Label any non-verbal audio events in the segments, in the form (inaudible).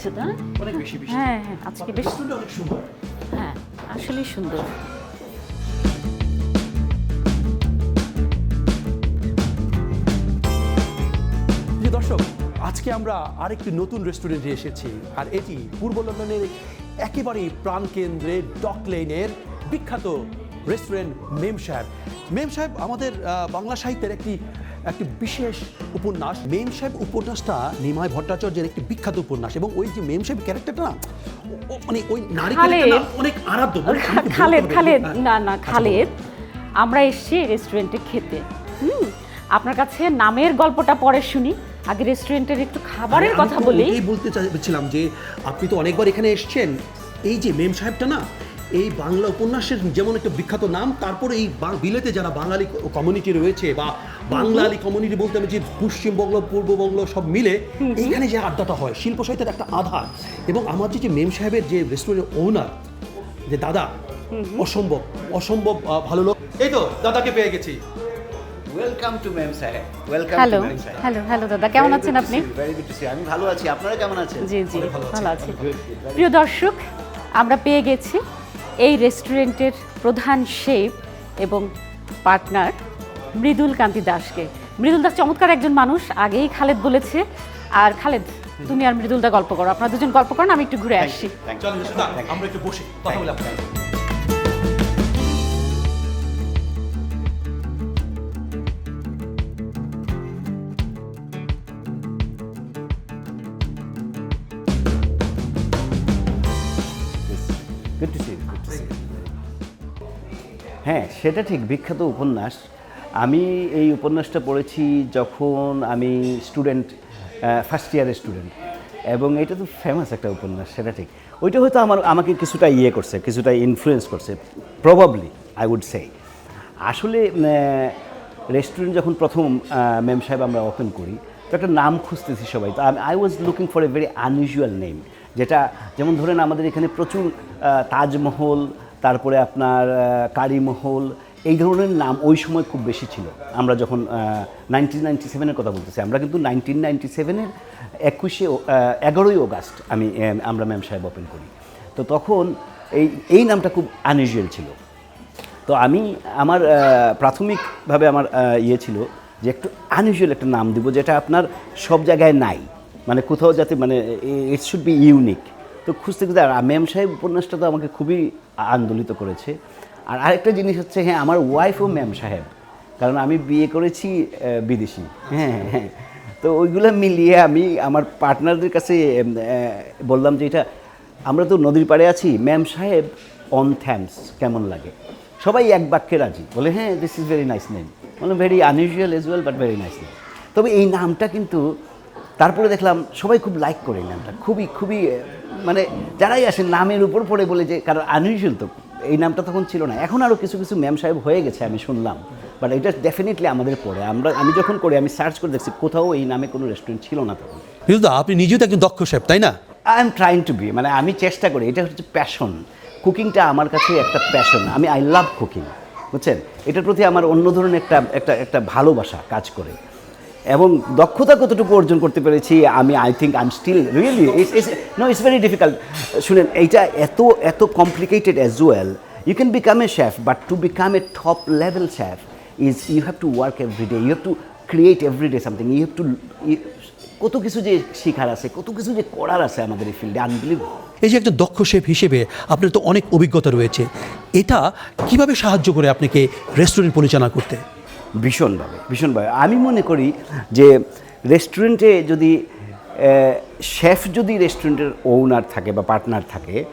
তো হ্যাঁ? অনেক বেশি হ্যাঁ হ্যাঁ আজকে বেশ অনেক সুন্দর। হ্যাঁ আসলেই সুন্দর। দর্শক আজকে আমরা আরেকটি নতুন রেস্টুরেন্টে এসেছি আর এটি পূর্ব লন্ডনের একেবারেই প্রাণকেন্দ্রে ডক লেনের বিখ্যাত রেস্টুরেন্ট মেম সাহেব মেম সাহেব আমাদের আহ, বাংলা সাহিত্যের একটি একটি বিশেষ উপন্যাস। মেম সাহেব উপন্যাসটা নিমাই ভট্টাচার্যের একটি বিখ্যাত উপন্যাস এবং ওই যে মেম সাহেব ক্যারেক্টারটা না মানে ওই নারী অনেক আরাধ্য খালেদ খালেদ হ্যাঁ। না না আচ্ছা, খালেদ। আমরা এসেছি রেস্টুরেন্টে খেতে। হুম আপনার কাছে নামের গল্পটা পরে শুনি। আগে রেস্টুরেন্টের একটু খাবারের কথা বলি। বলতে চাইছিলাম যে আপনি তো অনেকবার এখানে এসেছেন। এই যে মেম সাহেবটা না এই বাংলা উপন্যাসের যেমন একটা বিখ্যাত নাম তারপরে এই বিলেতে যারা বাঙালি কমিউনিটি রয়েছে বা বাঙালি কমিউনিটি বলতে আমি যে পশ্চিমবঙ্গ পূর্ববঙ্গ সব মিলে এখানে যে আড্ডাটা হয় শিল্প সাহিত্যের একটা আধার এবং আমার যে মেম সাহেবের যে রেস্টুরেন্টের ওনার যে দাদা অসম্ভব অসম্ভব ভালো লোক। এই তো দাদাকে পেয়ে গেছি। ওয়েলকাম টু ম্যাম সাহেব ওয়েলকাম হ্যালো হ্যালো হ্যালো দাদা কেমন আছেন আপনি? ভেরি গুড টু সি আমি ভালো আছি আপনারা কেমন আছেন? জি জি ভালো আছি। প্রিয় দর্শক আমরা পেয়ে গেছি এই রেস্টুরেন্টের প্রধান শেফ এবং পার্টনার মৃদুল কান্তি দাসকে। মৃদুল দাস চমৎকার একজন মানুষ আগেই খালেদ বলেছে। আর খালেদ তুমি আর মৃদুল দা গল্প করো। আপনারা দুজন গল্প করেন আমি একটু ঘুরে আসছি চলেন না, আমরা একটু বসে কথা বলে আপনার good to see good to see হ্যাঁ সেটা ঠিক, বিখ্যাত উপন্যাস। আমি এই উপন্যাসটা পড়েছি যখন আমি স্টুডেন্ট ফার্স্ট ইয়ারের স্টুডেন্ট। এবং এটা তো ফেমাস একটা উপন্যাস, সেটা ঠিক। ওইটা হয়তো আমার, আমাকে কিছুটা ইয়ে করছে, কিছুটা ইনফ্লুয়েন্স করছে প্রবাবলি আই উড সে আসলে রেস্টুরেন্ট যখন প্রথম ম্যাম সাহেব আমরা ওপেন করি, তো একটা নাম খুঁজতেছি সবাই। তো I was looking for a very unusual name যেটা, যেমন ধরেন আমাদের এখানে প্রচুর তাজমহল তারপরে আপনার কারিমহল, এই ধরনের নাম ওই সময় খুব বেশি ছিল। আমরা যখন নাইনটিন নাইনটি সেভেনের কথা বলতেছি, আমরা কিন্তু নাইনটিন নাইনটি সেভেনের একুশে এগারোই অগাস্ট আমি আমরা ম্যাম সাহেব ওপেন করি। তো তখন এই এই নামটা খুব আনইউজুয়াল ছিল। তো আমি, আমার প্রাথমিকভাবে আমার ইয়ে ছিল যে একটু আনইউজুয়াল একটা নাম দিব যেটা আপনার সব জায়গায় নাই। মানে কোথাও যাতে মানে ইট শুড বি ইউনিক তো খুঁজতে খুঁজতে, আর মেম সাহেব উপন্যাসটা তো আমাকে খুবই আন্দোলিত করেছে। আর আরেকটা জিনিস হচ্ছে হ্যাঁ আমার ওয়াইফও ম্যাম সাহেব, কারণ আমি বিয়ে করেছি বিদেশি। হ্যাঁ হ্যাঁ তো ওইগুলো মিলিয়ে আমি আমার পার্টনারদের কাছে বললাম যে এটা, আমরা তো নদীর পাড়ে আছি, ম্যাম সাহেব অন থ্যামস কেমন লাগে? সবাই এক বাক্যে রাজি, বলে হ্যাঁ this is very nice name মানে very unusual as well but very nice name তবে এই নামটা কিন্তু তারপরে দেখলাম সবাই খুব লাইক করে নামটা। খুবই খুবই মানে যারাই আসে নামের উপর পড়ে বলে যে কারণ আনইউজুয়াল তো এই নামটা তখন ছিল না। এখন আরও কিছু কিছু ম্যাম সাহেব হয়ে গেছে আমি শুনলাম। বাট এটা ডেফিনেটলি আমাদের পড়ে। আমরা আমি যখন করি আমি সার্চ করে দেখছি কোথাও এই নামে কোনো রেস্টুরেন্ট ছিল না তখন। দা আপনি নিজেও তো একজন দক্ষ শেফ তাই না? I am trying to be মানে আমি চেষ্টা করি এটা হচ্ছে প্যাশন কুকিংটা আমার কাছে একটা প্যাশন আমি আই লাভ কুকিং বুঝছেন? এটার প্রতি আমার অন্য ধরনের একটা একটা একটা ভালোবাসা কাজ করে। এবং দক্ষতা কতটুকু অর্জন করতে পেরেছি, আমি I think I am still really no it's very difficult শুনেন, এইটা এত এত complicated as well you can become a chef but to become a top level chef is you have to work every day you have to create every day something you have to কত কিছু যে শেখার আছে, কত কিছু যে করার আছে আমাদের এই ফিল্ডে আনবিলিভ এই যে একজন দক্ষ শেফ হিসেবে আপনার তো অনেক অভিজ্ঞতা রয়েছে, এটা কীভাবে সাহায্য করে আপনাকে রেস্টুরেন্ট পরিচালনা করতে? ভীষণভাবে ভীষণভাবে। আমি মনে করি যে রেস্টুরেন্টে যদি শেফ যদি রেস্টুরেন্টের ওনার থাকে বা পার্টনার থাকে,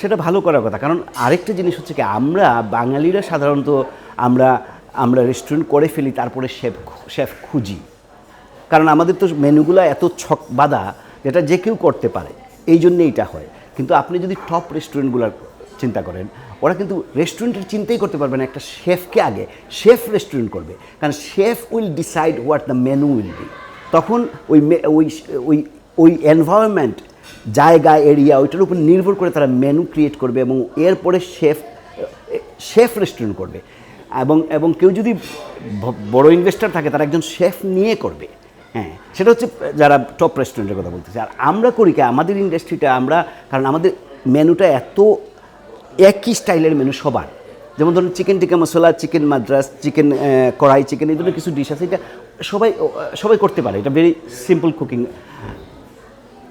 সেটা ভালো করার কথা। কারণ আরেকটা জিনিস হচ্ছে কি, আমরা বাঙালিরা সাধারণত আমরা আমরা রেস্টুরেন্ট করে ফেলি, তারপরে শেফ শেফ খুঁজি। কারণ আমাদের তো মেনুগুলো এত ছক বাঁধা, যেটা যে কেউ করতে পারে। এই জন্যে এটা হয়। কিন্তু আপনি যদি টপ রেস্টুরেন্টগুলোর চিন্তা করেন ওরা কিন্তু রেস্টুরেন্টের চিন্তাই করতে পারবে না একটা শেফকে আগে। শেফ রেস্টুরেন্ট করবে। কারণ chef will decide what the menu will be তখন ওই ওই ওই ওই এনভায়রনমেন্ট জায়গা এরিয়া ওইটার উপর নির্ভর করে তারা মেনু ক্রিয়েট করবে এবং এরপরে শেফ শেফ রেস্টুরেন্ট করবে। এবং এবং কেউ যদি বড় ইনভেস্টর থাকে, তারা একজন শেফ নিয়ে করবে। হ্যাঁ সেটা হচ্ছে যারা টপ রেস্টুরেন্টের কথা বলতেছে। আর আমরা করি কি? আমাদের ইন্ডাস্ট্রিটা আমরা, কারণ আমাদের মেনুটা এত একই স্টাইলের মেনু সবার। যেমন ধরুন chicken tikka masala chicken Madras chicken kadai chicken এই ধরনের কিছু ডিশ আছে, এটা সবাই সবাই করতে পারে। এটা ভেরি সিম্পল কুকিং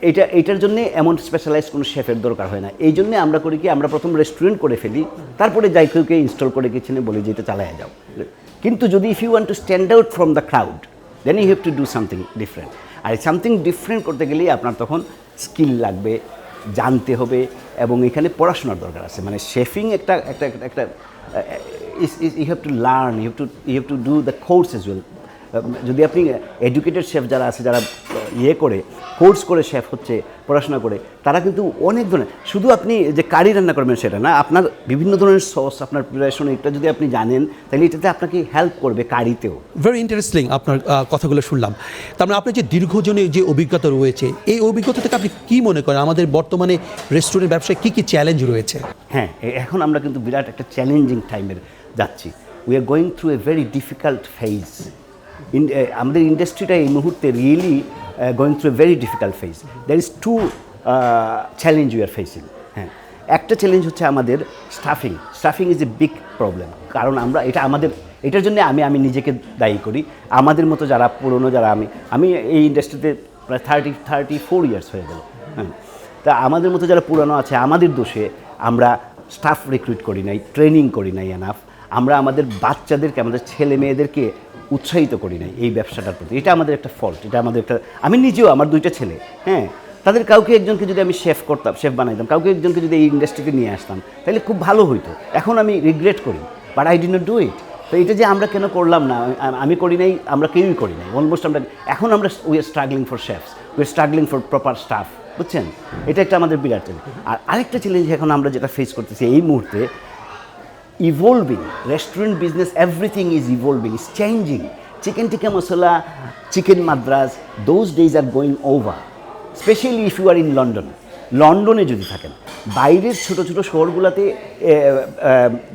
এটা, এটার জন্য এমন স্পেশালাইজ কোনো শেফের দরকার হয় না। এই জন্যে আমরা করি কি, আমরা প্রথম রেস্টুরেন্ট করে ফেলি, তারপরে যাই কেউকে ইনস্টল করে কিচেনে বলি যে এটা চালায় যাও। কিন্তু যদি if you want to stand out from the crowd then you have to do something different R something different করতে গেলেই আপনার তখন স্কিল লাগবে জানতে হবে এবং এখানে পড়াশোনার দরকার আছে। মানে শেফিং একটা একটা, একটা- is is you have to learn you have to you have to do the course as well যদি আপনি এডুকেটেড শেফ যারা আছে যারা ইয়ে করে কোর্স করে শেফ হচ্ছে পড়াশোনা করে তারা কিন্তু অনেক ধরনের শুধু আপনি যে কারি রান্না করবেন সেটা না আপনার বিভিন্ন ধরনের সস আপনার প্রিপারেশন এটা যদি আপনি জানেন তাহলে এটাতে আপনাকে হেল্প করবে কারিতেও ভেরি ইন্টারেস্টিং আপনার কথাগুলো শুনলাম। তার মানে আপনার যে দীর্ঘজনের যে অভিজ্ঞতা রয়েছে এই অভিজ্ঞতা থেকে আপনি কি মনে করেন? আমাদের বর্তমানে রেস্টুরেন্ট ব্যবসায় কী কী চ্যালেঞ্জ রয়েছে? হ্যাঁ এখন আমরা কিন্তু বিরাট একটা চ্যালেঞ্জিং টাইমের যাচ্ছি। We are going through a very difficult phase আমাদের ইন্ডাস্ট্রিটা এই মুহূর্তে really going through very difficult phase there is two challenge we are facing হ্যাঁ। একটা চ্যালেঞ্জ হচ্ছে আমাদের staffing staffing is a big problem কারণ আমরা, এটা আমাদের, এটার জন্য আমি আমি নিজেকে দায়ী করি। আমাদের মতো যারা পুরনো, যারা আমি আমি এই ইন্ডাস্ট্রিতে প্রায় থার্টি থার্টি ফোর ইয়ার্স হয়ে গেল হ্যাঁ। তা আমাদের মতো যারা পুরানো আছে, আমাদের দোষে আমরা স্টাফ রিক্রুট করি নাই ট্রেনিং করি নাই এনাফ আমরা আমাদের বাচ্চাদেরকে, আমাদের ছেলে মেয়েদেরকে উৎসাহিত করি নাই এই ব্যবসাটার প্রতি। এটা আমাদের একটা ফল্ট এটা আমাদের একটা আমি নিজেও, আমার দুইটা ছেলে হ্যাঁ? তাদের কাউকে একজনকে যদি আমি শেফ করতাম শেফ বানাইতাম, কাউকে একজনকে যদি এই ইন্ডাস্ট্রিতে নিয়ে আসতাম, তাহলে খুব ভালো হইতো। এখন আমি রিগ্রেট করি but I did not do it তো এটা যে আমরা কেন করলাম না আমি করি নাই, আমরা কেউই করি নাই। অলমোস্ট আমরা এখন আমরা we are struggling for chefs we are struggling for proper staff বুঝছেন? এটা একটা আমাদের বিরাট চ্যালেঞ্জ আর আরেকটা চ্যালেঞ্জ এখন আমরা যেটা ফেস করতেছি এই মুহূর্তে evolving restaurant business everything is evolving is changing chicken tikka masala chicken Madras those days are going over specially if you are in London লন্ডনে যদি থাকেন, বাইরের ছোট ছোট শহরগুলোতে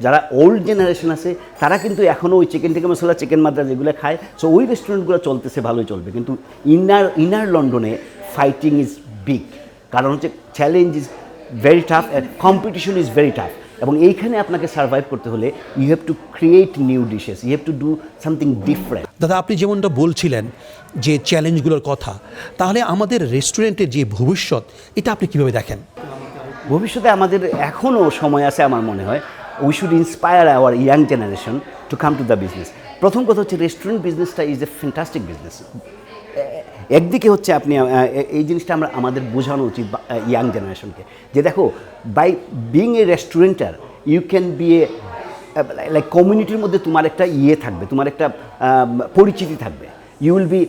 যারা ওল্ড জেনারেশন আছে, তারা কিন্তু এখনও ওই চিকেন টিকা মশলা চিকেন মাদ্রাস এগুলো খায়। সো ওই রেস্টুরেন্টগুলো চলতেছে, ভালোই চলবে। কিন্তু ইনার ইনার লন্ডনে ফাইটিং ইজ বিগ কারণ হচ্ছে challenge is very tough and competition is very tough এবং এইখানে আপনাকে সার্ভাইভ করতে হলে you have to create new dishes you have to do something different দাদা আপনি যেমনটা বলছিলেন যে চ্যালেঞ্জগুলোর কথা তাহলে আমাদের রেস্টুরেন্টের যে ভবিষ্যৎ এটা আপনি কীভাবে দেখেন? ভবিষ্যতে আমাদের এখনও সময় আছে আমার মনে হয় we should inspire our young generation to come to the business প্রথম কথা হচ্ছে রেস্টুরেন্ট বিজনেসটা ইজ এ ফ্যান্টাস্টিক বিজনেস একদিকে হচ্ছে আপনি এই জিনিসটা আমরা, আমাদের বোঝানো উচিত ইয়াং জেনারেশনকে যে দেখো by being a restaurateur you can be a like কমিউনিটির মধ্যে তোমার একটা ইয়ে থাকবে, তোমার একটা পরিচিতি থাকবে। ইউ উইল বি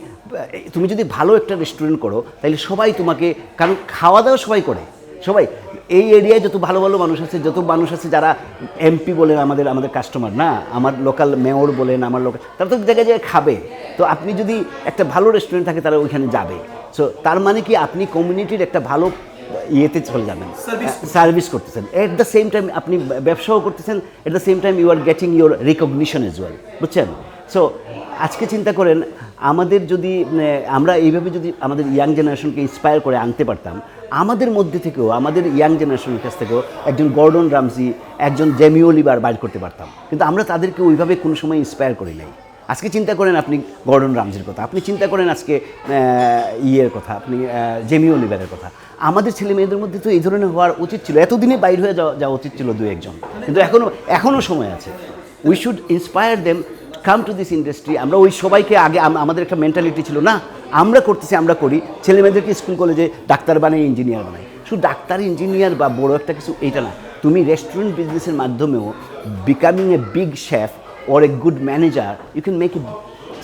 তুমি যদি ভালো একটা রেস্টুরেন্ট করো তাহলে সবাই তোমাকে, কারণ খাওয়া দাওয়া সবাই করে। সবাই এই এরিয়ায় যত ভালো ভালো মানুষ আছে যত মানুষ আছে যারা এমপি বলেন আমাদের আমাদের কাস্টমার না? আমার লোকাল মেয়র বলেন আমার লোকাল তারা তো জায়গায় জায়গায় খাবে। তো আপনি যদি একটা ভালো রেস্টুরেন্ট থাকে তারা ওইখানে যাবে। সো তার মানে কি আপনি কমিউনিটির একটা ভালো ইয়েতে চলে যাবেন। সার্ভিস করতেছেন। এট দ্য সেম টাইম আপনি ব্যবসাও করতেছেন at the same time you are getting your recognition as well বুঝছেন? সো আজকে চিন্তা করেন আমাদের যদি আমরা এইভাবে যদি আমাদের ইয়াং জেনারেশনকে ইন্সপায়ার করে আনতে পারতাম আমাদের মধ্যে থেকেও আমাদের ইয়াং জেনারেশনের কাছ থেকেও একজন গর্ডন রামজি একজন জেমিও লিবার বাইর করতে পারতাম। কিন্তু আমরা তাদেরকে ওইভাবে কোনো সময় ইন্সপায়ার করি নাই। আজকে চিন্তা করেন আপনি গর্ডন রামজির কথা আপনি চিন্তা করেন আজকে ইয়ের কথা আপনি আহ, জেমিও লিবারের কথা। আমাদের ছেলে মেয়েদের মধ্যে তো এই ধরনের হওয়ার উচিত ছিল। এতদিনে বাইর হয়ে যাওয়া যাওয়া উচিত ছিল দু একজন। কিন্তু এখনও এখনও সময় আছে। We should inspire them come to this industry আমরা ওই সবাইকে আগে আমাদের একটা মেন্টালিটি ছিল, না, আমরা করতেছি, আমরা করি। ছেলেমেয়েদেরকে স্কুল কলেজে ডাক্তার বানাই ইঞ্জিনিয়ার বানাই। শুধু ডাক্তার ইঞ্জিনিয়ার বা বড় একটা কিছু, এইটা না। তুমি রেস্টুরেন্ট বিজনেসের মাধ্যমেও becoming a big chef or a good manager you can make a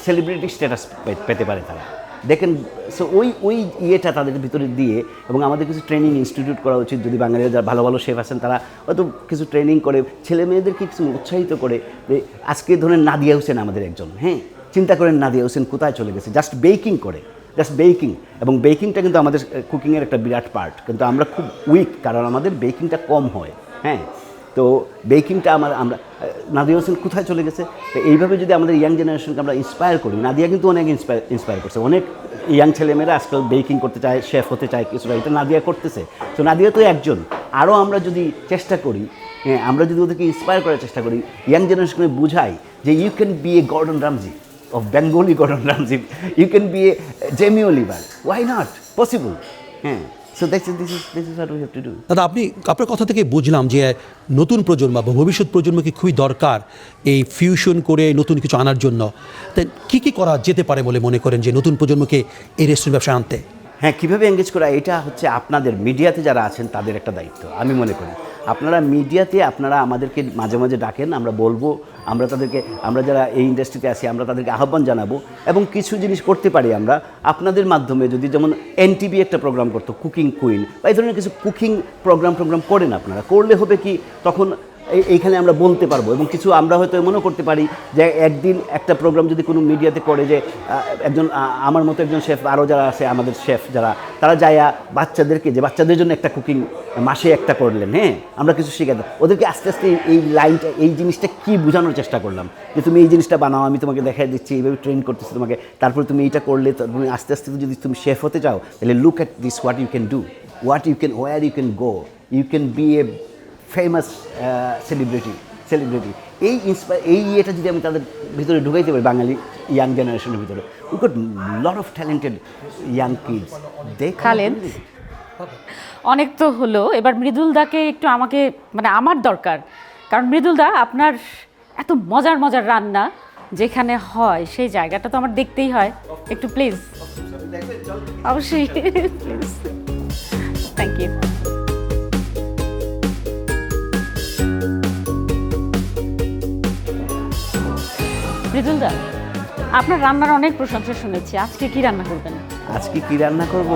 celebrity status পেতে পারে তারা। দেখেন সো ওই ওই ইয়েটা তাদের ভিতরে দিয়ে এবং আমাদের কিছু ট্রেনিং ইনস্টিটিউট করা উচিত। যদি বাঙালিরা যারা ভালো ভালো শেফ আছেন, তারা হয়তো কিছু ট্রেনিং করে, ছেলে মেয়েদেরকে কিছু উৎসাহিত করে আজকে ধরেন নাদিয়া হোসেন আমাদের একজন হ্যাঁ? চিন্তা করেন নাদিয়া হোসেন কোথায় চলে গেছে। জাস্ট বেকিং করে জাস্ট বেকিং এবং বেকিংটা কিন্তু আমাদের কুকিংয়ের একটা বিরাট পার্ট কিন্তু আমরা খুব উইক কারণ আমাদের বেকিংটা কম হয় হ্যাঁ? তো বেকিংটা আমার আমরা নাদিয়া হোসেন কোথায় চলে গেছে? তো এইভাবে যদি আমাদের ইয়াং জেনারেশনকে আমরা ইন্সপায়ার করি নাদিয়া কিন্তু অনেক ইন্সপায়ার ইন্সপায়ার করছে। অনেক ইয়াং ছেলেমেয়েরা আজকাল বেকিং করতে চায় শেফ হতে চায় কিছুটা এটা নাদিয়া করতেছে। তো নাদিয়া তো একজন। আরও আমরা যদি চেষ্টা করি হ্যাঁ, আমরা যদি ওদেরকে ইন্সপায়ার করার চেষ্টা করি ইয়াং জেনারেশনকে বুঝাই যে you can be a Gordon Ramsay of Bengali Gordon Ramsay you can be a a Jamie why Why possible Possible. Do. দাদা আপনি আপনার কথা থেকে বুঝলাম যে নতুন প্রজন্ম বা ভবিষ্যৎ প্রজন্মকে খুবই দরকার এই ফিউশন করে নতুন কিছু আনার জন্য। তাই কী কী করা যেতে পারে বলে মনে করেন যে নতুন প্রজন্মকে এই রেস্টুরেন্ট ব্যবসায় আনতে? হ্যাঁ কীভাবে এঙ্গেজ করা? এটা হচ্ছে আপনাদের মিডিয়াতে যারা আছেন তাদের একটা দায়িত্ব আমি মনে করি। আপনারা মিডিয়াতে আপনারা আমাদেরকে মাঝে মাঝে ডাকেন আমরা বলব আমরা তাদেরকে, আমরা যারা এই ইন্ডাস্ট্রিতে আছি, আমরা তাদেরকে আহ্বান জানাব এবং কিছু জিনিস করতে পারি আমরা আপনাদের মাধ্যমে যদি যেমন এনটিভি একটা প্রোগ্রাম করতো কুকিং কুইন বা এই ধরনের কিছু কুকিং প্রোগ্রাম প্রোগ্রাম করেন আপনারা। করলে হবে কি? তখন এইখানে আমরা বলতে পারব এবং কিছু আমরা হয়তো এমনও করতে পারি যে একদিন একটা প্রোগ্রাম যদি কোনো মিডিয়াতে করে যে একজন আমার মতো একজন শেফ আরও যারা আছে আমাদের শেফ যারা, তারা যায়া বাচ্চাদেরকে যে বাচ্চাদের জন্য একটা কুকিং মাসে একটা করলেন হ্যাঁ? আমরা কিছু শেখাতাম ওদেরকে আস্তে আস্তে এই- লাইনটা এই জিনিসটা কি বোঝানোর চেষ্টা করলাম? যে তুমি এই জিনিসটা বানাও, আমি তোমাকে দেখাই দিচ্ছি, এইভাবে ট্রেন করতেছি তোমাকে। তারপরে তুমি এইটা করলে তুমি আস্তে আস্তে যদি তুমি শেফ হতে চাও, তাহলে look at this what you can do what you can where you can go you can be a famous celebrity celebrity এই ইন্সপায়ার এই ইয়েটা যদি আমি তাদের ভিতরে ঢুকাইতে পারি বাঙালি ইয়াং জেনারেশনের ভিতরে we got lot of talented young kids দেখালেন অনেক তো হলো। এবার মৃদুলদাকে একটু আমাকে মানে আমার দরকার। কারণ মৃদুলদা আপনার এত মজার মজার রান্না যেখানে হয় সেই জায়গাটা তো আমার দেখতেই হয়। একটু প্লিজ অবশ্যই প্লিজ থ্যাংক ইউ মৃদুলদা আপনার রান্নার অনেক প্রশংসা শুনেছি। আজকে কি রান্না করবেন? আজকে কি রান্না করব?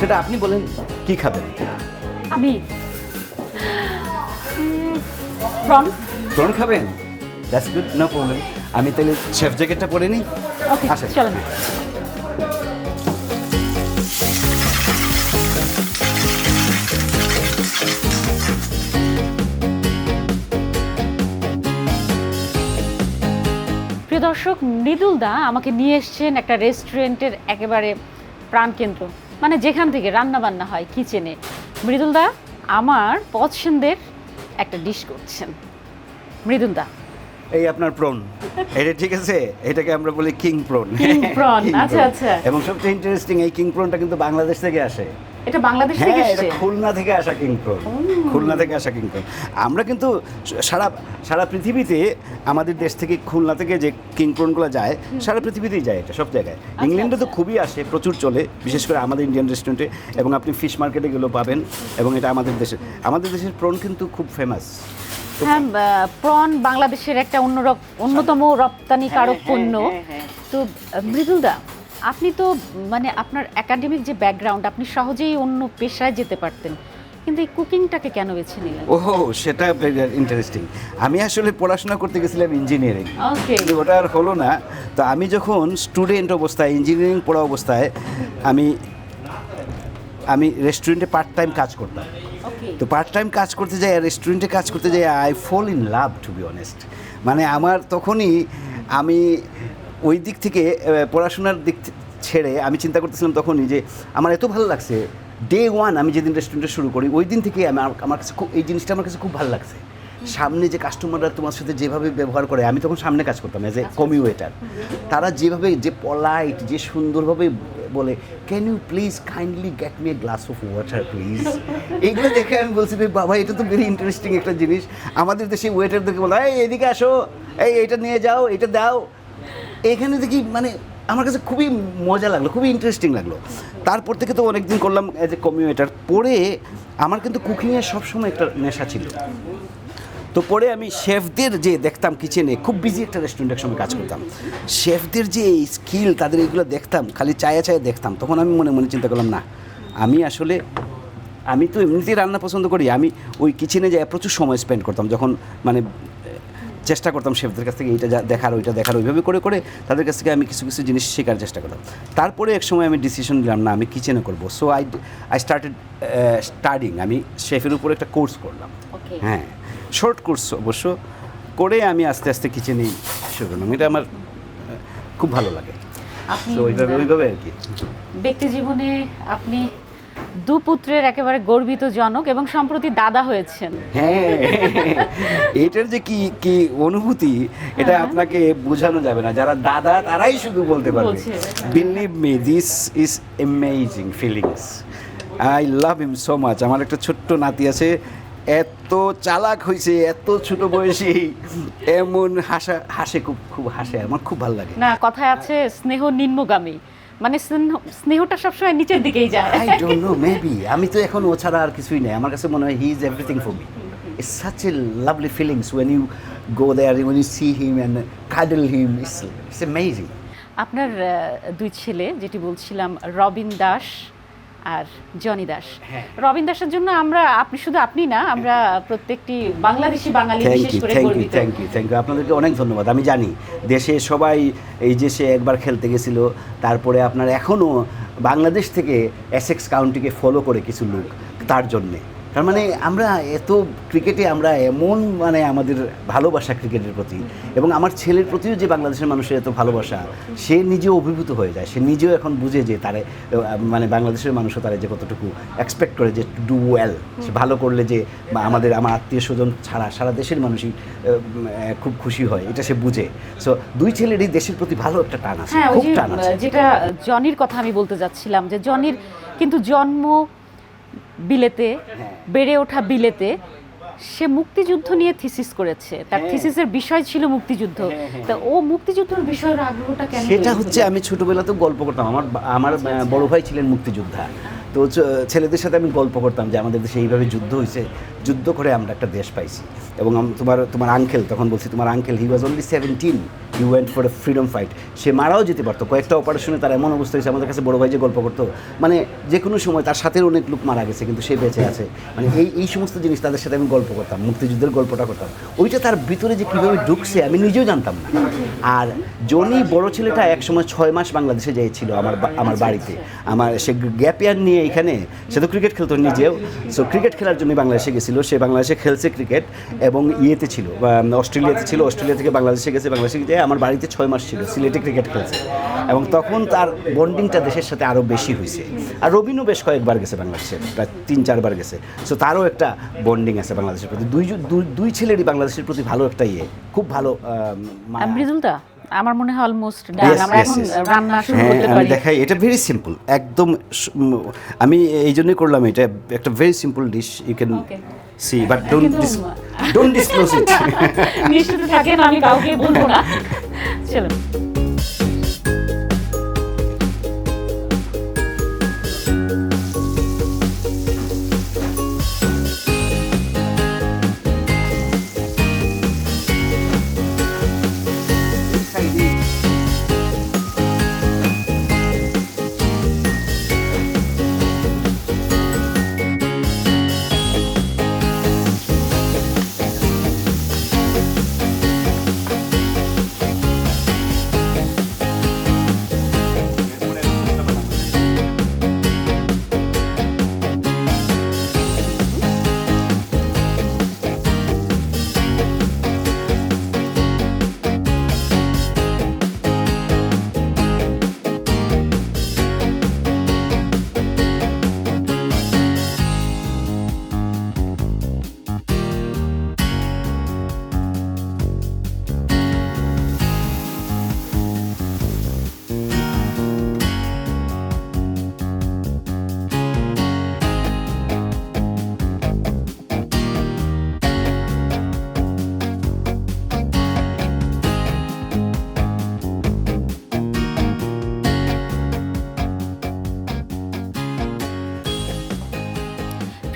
সেটা আপনি বলেন কি খাবেন? আমি প্রন। প্রন খাবেন? দ্যাটস গুড নো প্রবলেম আমি তাহলে শেফ জ্যাকেটটা পরে নিই। ওকে আসেন। চলেন। দর্শক মৃদুল দা আমাকে নিয়ে এসছেন একটা রেস্টুরেন্টের একেবারে প্রাণকেন্দ্র মানে যেখান থেকে রান্না বান্না হয় কিচেনে। মৃদুল দা আমার পছন্দের একটা ডিশ করছেন। মৃদুল দা। এই আপনার প্রন এটা ঠিক আছে? এটাকে আমরা বলি কিং প্রন King prawn, (laughs) আচ্ছা, আচ্ছা। এবং সবচেয়ে ইন্টারেস্টিং এই কিং প্রনটা কিন্তু বাংলাদেশ থেকে আসে। এটা বাংলাদেশ থেকে হ্যাঁ এটা খুলনা থেকে আসা কিং প্রন খুলনা থেকে আসা কিং প্রন আমরা কিন্তু সারা সারা পৃথিবীতে আমাদের দেশ থেকে খুলনা থেকে যে কিং প্রনগুলো যায় সারা পৃথিবীতেই যায় এটা সব জায়গায়। ইংল্যান্ডে তো খুবই আসে প্রচুর চলে বিশেষ করে আমাদের ইন্ডিয়ান রেস্টুরেন্টে এবং আপনি ফিশ মার্কেটে গেলেও পাবেন এবং এটা আমাদের দেশে আমাদের দেশের প্রন কিন্তু খুব ফেমাস হ্যাঁ প্রন বাংলাদেশের একটা অন্যতম রপ্তানিকারক পণ্য। তো মৃদুলদা আপনি তো মানে আপনার একাডেমিক যে ব্যাকগ্রাউন্ড আপনি সহজেই অন্য পেশায় যেতে পারতেন। কিন্তু এই কুকিংটাকে কেন বেছে নিলেন? ও সেটা ইন্টারেস্টিং আমি আসলে পড়াশোনা করতে গেছিলাম ইঞ্জিনিয়ারিং ওকে কিন্তু ওটা আর হলো না। তো আমি যখন স্টুডেন্ট অবস্থায় ইঞ্জিনিয়ারিং পড়া অবস্থায় আমি আমি রেস্টুরেন্টে পার্ট টাইম কাজ করতাম। তো পার্ট টাইম কাজ করতে যাই রেস্টুরেন্টে কাজ করতে যাই I fall in love to be honest মানে আমার তখনই আমি ওই দিক থেকে পড়াশোনার দিক ছেড়ে আমি চিন্তা করতেছিলাম তখনই যে আমার এত ভালো লাগছে। ডে ওয়ান আমি যেদিন রেস্টুরেন্টে শুরু করি ওই দিন থেকে আমার আমার কাছে খুব এই জিনিসটা আমার কাছে খুব ভালো লাগছে। সামনে যে কাস্টমাররা তোমার সাথে যেভাবে ব্যবহার করে আমি তখন সামনে কাজ করতাম এজ এ কমিউয়েটার তারা যেভাবে যে পলাইট যে সুন্দরভাবে বলে can you please kindly get me a glass of water please এইগুলো দেখে আমি বলছি যে বাবা এটা তো ভেরি ইন্টারেস্টিং একটা জিনিস। আমাদের দেশে ওয়েটারদেরকে বলা এই এদিকে আসো এই এটা নিয়ে যাও এটা দাও। এখানে দেখি মানে আমার কাছে খুবই মজা লাগল, খুবই ইন্টারেস্টিং লাগল। তারপর থেকে তো অনেকদিন করলাম অ্যাজ এ কমিউয়েটার পরে আমার কিন্তু কুকিংয়ের সবসময় একটা নেশা ছিল। তো পরে আমি শেফদের যে দেখতাম কিচেনে খুব বিজি একটা রেস্টুরেন্টের সময় কাজ করতাম। শেফদের যে স্কিল তাদের এইগুলো দেখতাম, খালি চায়া চায়ে দেখতাম। তখন আমি মনে মনে চিন্তা করলাম, না, আমি আসলে, আমি তো এমনিতেই রান্না পছন্দ করি। আমি ওই কিচেনে যাই প্রচুর সময় স্পেন্ড করতাম। যখন মানে চেষ্টা করতাম শেফদের কাছ থেকে এইটা যা দেখার ওইটা দেখার ওইভাবে করে করে তাদের কাছ থেকে আমি কিছু কিছু জিনিস শেখার চেষ্টা করতাম। তারপরে এক সময় আমি ডিসিশন নিলাম না আমি কিচেনে করব। So I I started studying আমি শেফের উপর একটা কোর্স করলাম। হ্যাঁ শর্ট কোর্স অবশ্য। করে আমি আস্তে আস্তে কিচেনেই শুরু করলাম। এটা আমার খুব ভালো লাগে। আপনি ওইভাবে ওইভাবে আর কি। ব্যক্তি জীবনে আপনি দু পুত্রের একেবারে গর্বিত জনক এবং সম্প্রতি দাদা হয়েছেন। হ্যাঁ। এটার যে কি কি অনুভূতি এটা হ্যাঁ। আপনাকে বোঝানো যাবে না। যারা দাদা তারাই শুধু বলতে পারবে। Believe me this is amazing feelings I love him so much আমার একটা ছোট্ট নাতি আছে। এত চালাক হয়েছে এত ছোট বয়সে। এমন হাসা হাসে খুব খুব হাসে। আমার খুব ভালো লাগে। না কথায় আছে স্নেহ নিম্নগামী। মানে স্নেহ- স্নেহটা সবসময় নিচের দিকেই যায়। আই ডোন্ট নো মেবি আমি তো এখন ও ছাড়া আর কিছুই নাই। আমার কাছে মনে হয় he is everything for me it's such a lovely feelings when you go there when you see him and cuddle him it's it's amazing আপনার দুই ছেলে যেটি বলছিলাম রবিন দাস আর জনি দাস। রবীন দাসের জন্য আমরা আপনি শুধু আপনি না আমরা প্রত্যেকটি বাংলাদেশি বাঙালি থ্যাংক বিশেষ ইউ করে thank you thank you thank you আপনাদেরকে অনেক ধন্যবাদ। আমি জানি দেশে সবাই এই যে সে একবার খেলতে গেছিল তারপরে আপনার এখনও বাংলাদেশ থেকে এসেক্স কাউন্টিকে ফলো করে কিছু লোক তার জন্যে। তার মানে আমরা এত ক্রিকেটে আমরা এমন মানে আমাদের ভালোবাসা ক্রিকেটের প্রতি এবং আমার ছেলের প্রতিও যে বাংলাদেশের মানুষের এত ভালোবাসা সে নিজেও অভিভূত হয়ে যায়। সে নিজেও এখন বুঝে যে তারে মানে বাংলাদেশের মানুষও তারা যে কতটুকু এক্সপেক্ট করে যে ডু ওয়েল সে ভালো করলে যে বা আমাদের আমার আত্মীয় স্বজন ছাড়া সারা দেশের মানুষই খুব খুশি হয় এটা সে বুঝে। সো দুই ছেলেরই দেশের প্রতি ভালো একটা টান আছে হ্যাঁ খুব টান আছে। যেটা জনির কথা আমি বলতে যাচ্ছিলাম যে জনির কিন্তু জন্ম বিলেতে হ্যাঁ। বেড়ে ওঠা বিলেতে সে মুক্তিযুদ্ধ নিয়ে থিসিস করেছে। তার হ্যাঁ। থিসিসের বিষয় ছিল মুক্তিযুদ্ধ। হ্যাঁ, হ্যাঁ, তা ও মুক্তিযুদ্ধের বিষয়ের আগ্রহটা কেন সেটা হচ্ছে আমি আমি ছোটবেলাতে গল্প করতাম। আমার আমার বড় ভাই ছিলেন মুক্তিযোদ্ধা। তো ছেলেদের সাথে আমি গল্প করতাম যে আমাদের দেশে এইভাবে যুদ্ধ হয়েছে। যুদ্ধ করে আমরা একটা দেশ পাইছি। এবং তোমার তোমার আঙ্কেল তখন বলছি, তোমার uncle he was only seventeen you went for a freedom fight সে মারাও যেতে পারতো। কয়েকটা অপারেশনে তার এমন অবস্থা হয়েছে, আমাদের কাছে বড় ভাই যে গল্প করতো মানে যে কোনো সময় তার সাথে অনেক লোক মারা গেছে, কিন্তু সে বেঁচে আছে। মানে এই এই সমস্ত জিনিস তাদের সাথে আমি গল্প করতাম, মুক্তিযুদ্ধের গল্পটা করতাম। ওইটা তার ভিতরে যে কীভাবে ঢুকছে, আমি নিজেও জানতাম না। আর জনি বড় ছেলেটা একসময় ছয় মাস বাংলাদেশে যাইছিল আমার আমার বাড়িতে। আমার সে গ্যাপ ইয়ার নিয়ে এখানে, সে তো ক্রিকেট খেলতো নিজেও। সো ক্রিকেট খেলার জন্য বাংলাদেশে গেছিল। সে বাংলাদেশে খেলছে ক্রিকেট এবং ইয়েতে ছিল অস্ট্রেলিয়াতে ছিল, অস্ট্রেলিয়া থেকে বাংলাদেশে গেছে, বাংলাদেশে গিয়ে আমার বাড়িতে ছয় মাস ছিল, সিলেটে ক্রিকেট খেলছে। এবং তখন তার বন্ডিংটা দেশের সাথে আরও বেশি হয়েছে। আর রবিনও বেশ কয়েকবার গেছে বাংলাদেশে, প্রায় তিন, চারবার গেছে। সো তারও একটা বন্ডিং আছে বাংলাদেশের প্রতি। দুই, দুই- ছেলেরই বাংলাদেশের প্রতি ভালো একটা ইয়ে খুব ভালো। মৃদুলদা আমার মনে হয় অলমোস্ট ডান আমরা এখন রান্না শুরু হ্যাঁ করতে আমি পারি। দেখাই এটা ভেরি সিম্পল একদম আমি এই জন্যই করলাম এটা একটা very simple dish you can see but don't don't disclose it নিশ্চিত থাকেন আমি কাউকে বলব না। (laughs) চলুন।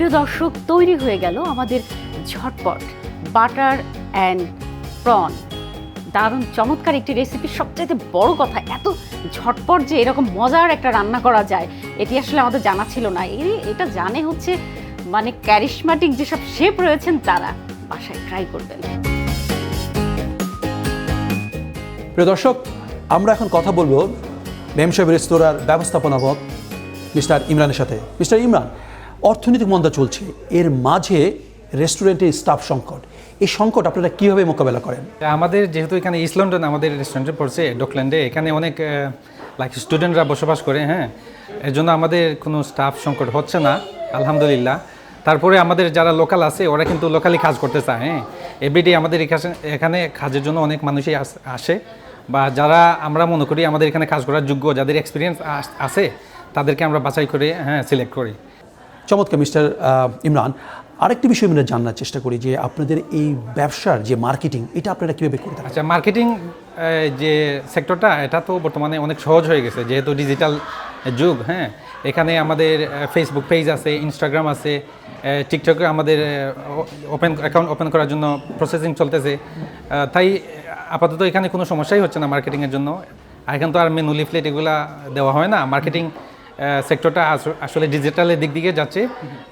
প্রিয় দর্শক তৈরি হয়ে গেল আমাদের ঝটপট বাটার অ্যান্ড প্রন। দারুণ চমৎকার একটি রেসিপি সবচাইতে বড় কথা, এত ঝটপট যে এরকম মজার একটা রান্না করা যায়, এটি আসলে আমাদের জানা ছিল না। এই এটা জানে হচ্ছে মানে ক্যারিশমাটিক যেসব শেপ রয়েছেন তারা। বাসায় ট্রাই করবেন। প্রিয় দর্শক, আমরা এখন কথা বলব মেম সাহেব রেস্তোরাঁর ব্যবস্থাপনাপক মিস্টার ইমরানের সাথে। মিস্টার ইমরান অর্থনৈতিক মন্দা চলছে। এর মাঝে রেস্টুরেন্টের স্টাফ সংকট। এই সংকট আপনারা কীভাবে মোকাবেলা করেন? আমাদের যেহেতু এখানে ইস্ট লন্ডন আমাদের রেস্টুরেন্টে পড়ছে ডকল্যান্ডে এখানে অনেক লাইক স্টুডেন্টরা বসবাস করে হ্যাঁ? এর জন্য আমাদের কোনো স্টাফ সংকট হচ্ছে না, আলহামদুলিল্লাহ। তারপরে আমাদের যারা লোকাল আছে, ওরা কিন্তু লোকালি কাজ করতে চায় হ্যাঁ? এভরিডে আমাদের এখানে কাজের জন্য অনেক মানুষই আসে বা যারা আমরা মনে করি আমাদের এখানে কাজ করার যোগ্য, যাদের এক্সপিরিয়েন্স আছে, তাদেরকে আমরা বাছাই করে হ্যাঁ সিলেক্ট করি। চমৎকার মিস্টার ইমরান, আরেকটি বিষয় আমরা জানার চেষ্টা করি যে আপনাদের এই ব্যবসার যে মার্কেটিং, এটা আপনারা কীভাবে করতে আচ্ছা মার্কেটিং যে সেক্টরটা, এটা তো বর্তমানে অনেক সহজ হয়ে গেছে। যেহেতু ডিজিটাল যুগ হ্যাঁ এখানে আমাদের ফেসবুক পেজ আছে ইনস্টাগ্রাম আছে টিকটকে আমাদের ওপেন অ্যাকাউন্ট ওপেন করার জন্য প্রসেসিং চলতেছে। তাই, আপাতত এখানে কোনো সমস্যাই হচ্ছে না মার্কেটিংয়ের জন্য। এখানে তো আর মেনু লিফলেট এগুলা দেওয়া হয় না। মার্কেটিং সেক্টরটা আসলে ডিজিটালের দিক দিকে যাচ্ছে।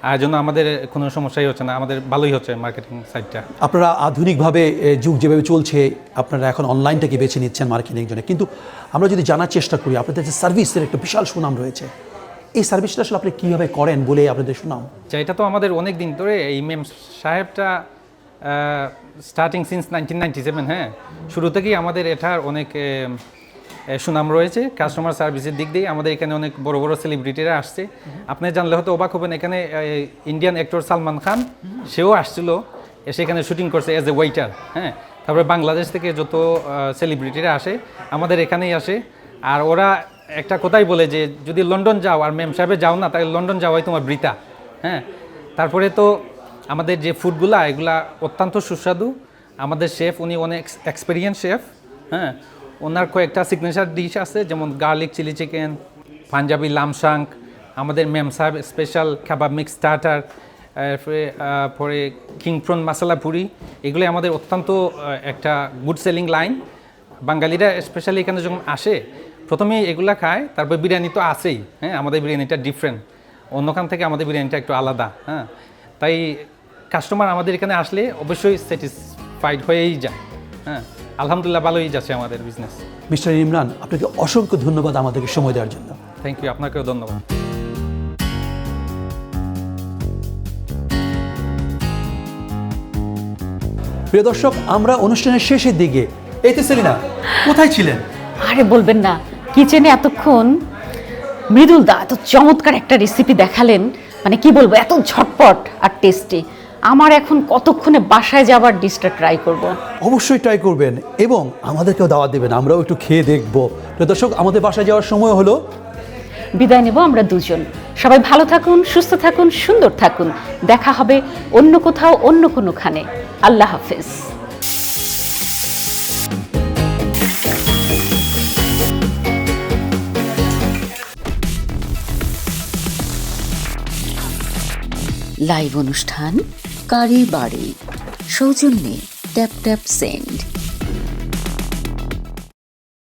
আর জন্য আমাদের কোনো সমস্যাই হচ্ছে না আমাদের ভালোই হচ্ছে মার্কেটিং সাইডটা আপনারা আধুনিকভাবে যুগ যেভাবে চলছে আপনারা এখন অনলাইনটাকে বেছে নিচ্ছেন মার্কেটিংয়ের জন্য। কিন্তু আমরা যদি জানার চেষ্টা করি আপনাদের যে সার্ভিসের একটা বিশাল সুনাম রয়েছে এই সার্ভিসটা আসলে আপনি কীভাবে করেন বলে আপনাদের সুনাম? আচ্ছা এটা তো আমাদের অনেক দিন ধরে এই মেম সাহেবটা starting since nineteen ninety seven হ্যাঁ? শুরু থেকেই আমাদের এটার অনেক সুনাম রয়েছে কাস্টমার সার্ভিসের দিক দিয়ে আমাদের এখানে অনেক বড় বড় সেলিব্রিটিরা আসছে। আপনি জানলে হয়তো অবাক হবেন, এখানে ইন্ডিয়ান অ্যাক্টর সালমান খান সেও আসছিল এসে এখানে শুটিং করছে অ্যাজ এ ওয়েটার হ্যাঁ? তারপরে বাংলাদেশ থেকে যত সেলিব্রিটিরা আসে, আমাদের এখানেই আসে। আর ওরা একটা কথাই বলে যে, যদি লন্ডন যাও আর মেম সাহেবে যাও না, তাহলে লন্ডন যাওয়াই তোমার বৃতা হ্যাঁ? তারপরে তো আমাদের যে ফুডগুলা এগুলা অত্যন্ত সুস্বাদু। আমাদের শেফ উনি অনেক এক্সপিরিয়েন্স শেফ হ্যাঁ? ওনার কয়েকটা সিগনেচার ডিশ আছে, যেমন garlic chilli chicken Punjabi lamb shank আমাদের Mem Saheb special kebab mix starter পরে কিং প্রন মশলা পুরি এগুলো আমাদের অত্যন্ত একটা গুড সেলিং লাইন বাঙালিরা স্পেশালি এখানে যখন আসে, প্রথমেই এগুলো খায়, তারপর বিরিয়ানি তো আছেই হ্যাঁ আমাদের বিরিয়ানিটা ডিফারেন্ট অন্যখান থেকে আমাদের বিরিয়ানিটা একটু আলাদা হ্যাঁ। তাই কাস্টমার আমাদের এখানে আসলে অবশ্যই স্যাটিসফাইড হয়েই যায় হ্যাঁ। আলহামদুলিল্লাহ ভালোই যাচ্ছে আমাদের বিজনেস মিস্টার ইমরান আপনাকে অসংখ্য ধন্যবাদ আমাদেরকে সময় দেওয়ার জন্য। থ্যাংক ইউ আপনাকেও ধন্যবাদ। প্রিয় দর্শক আমরা অনুষ্ঠানের শেষের দিকে এই তো সেলিনা কোথায় ছিলেন? আরে বলবেন না কিচেনে এতক্ষণ মৃদুল দা এত চমৎকার একটা রেসিপি দেখালেন। মানে কি বলব এত ঝটপট আর টেস্টি আমার এখন কতক্ষণে বাসায় যাবার ডিশটা ট্রাই করব। অবশ্যই ট্রাই করবেন এবং আমাদেরকেও দাওয়াত দেবেন আমরাও একটু খেয়ে দেখব। প্রিয় দর্শক আমাদের বাসায় যাওয়ার সময় হলো। বিদায় নেব আমরা দুজন। সবাই ভালো থাকুন সুস্থ থাকুন সুন্দর থাকুন। দেখা হবে অন্য কোথাও অন্য কোনোখানে। আল্লাহ হাফেজ। লাইভ অনুষ্ঠান কারি বাড়ি সৌজন্যে ট্যাপ ট্যাপ সেন্ড।